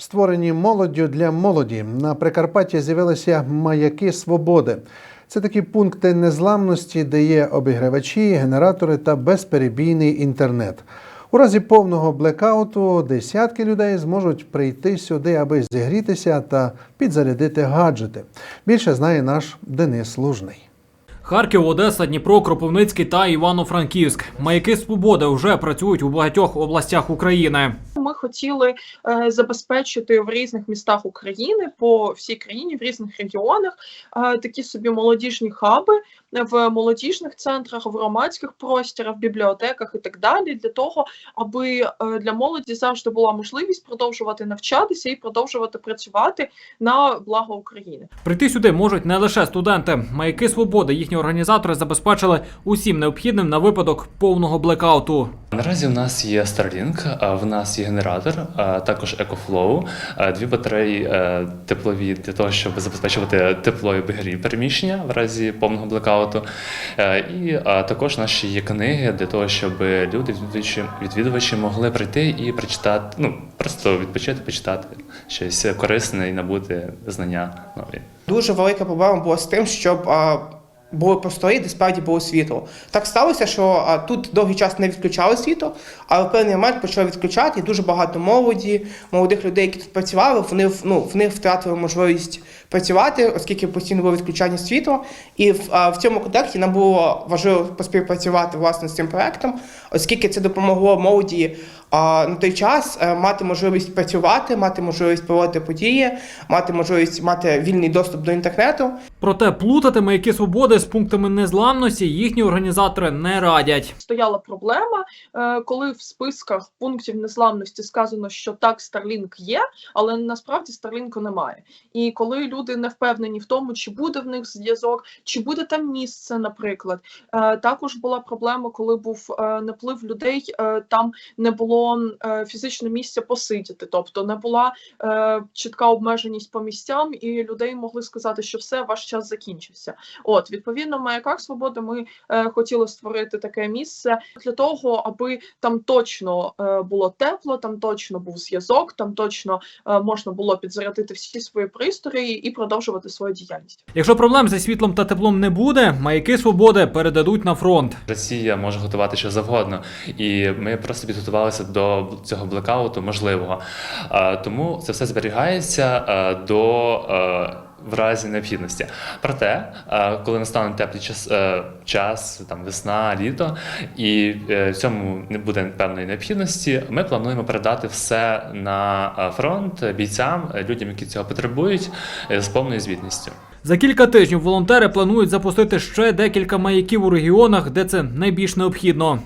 Створені молоддю для молоді. На Прикарпатті з'явилися маяки свободи. Це такі пункти незламності, де є обігрівачі, генератори та безперебійний інтернет. У разі повного блекауту десятки людей зможуть прийти сюди, аби зігрітися та підзарядити гаджети. Більше знає наш Денис Лужний. Харків, Одеса, Дніпро, Кропивницький та Івано-Франківськ. Маяки свободи вже працюють у багатьох областях України. Ми хотіли е, забезпечити в різних містах України по всій країні, в різних регіонах е, такі собі молодіжні хаби в молодіжних центрах, в громадських просторах, в бібліотеках і так далі, для того, аби е, для молоді завжди була можливість продовжувати навчатися і продовжувати працювати на благо України. Прийти сюди можуть не лише студенти. Маяки свободи їхні організатори забезпечили усім необхідним на випадок повного блекауту. Наразі в нас є Starlink, в нас є генератор, а також EcoFlow, дві батареї е, теплові для того, щоб забезпечувати тепло і обігрів переміщення в разі повного блекауту. Е, І також наші є книги для того, щоб люди, відвідувачі могли прийти і прочитати, ну просто відпочити, почитати щось корисне і набути знання нові. Дуже велика проблема була з тим, щоб а, були простори, де справді було світло. Так сталося, що а, тут довгий час не відключали світло, але в певний момент почали відключати, дуже багато молоді, молодих людей, які тут працювали, вони ну, в них втратили можливість працювати, оскільки постійно було відключання світла. І в, а, в цьому контексті нам було важливо поспівпрацювати власне з цим проектом, оскільки це допомогло молоді а, на той час е, мати можливість працювати, мати можливість проводити події, мати можливість мати вільний доступ до інтернету. Проте плутати маяки свободи з пунктами незламності їхні організатори не радять. стояла проблема, е, коли в списках пунктів незламності сказано, що так, Starlink є, але насправді Starlink немає. І коли люди не впевнені в тому, чи буде в них зв'язок, чи буде там місце, наприклад. Е, Також була проблема, коли був наплив людей, там не було е, фізично місця посидіти, тобто не була е, чітка обмеженість по місцям, і людей могли сказати, що все, ваш час закінчився. От, відповідно, в маяках свободи ми е, хотіли створити таке місце для того, аби там точно е, було тепло, там точно був зв'язок, там точно е, можна було підзарядити всі свої пристрої і продовжувати свою діяльність. Якщо проблем зі світлом та теплом не буде, маяки свободи передадуть на фронт. Росія може готувати що завгодно, і ми просто підготувалися до цього блекауту можливого. Тому це все зберігається до. В разі необхідності. Проте, коли настане теплий час, е, час там весна, літо, і е, в цьому не буде певної необхідності, ми плануємо передати все на фронт бійцям, людям, які цього потребують, е, з повною звітністю. За кілька тижнів волонтери планують запустити ще декілька маяків у регіонах, де це найбільш необхідно.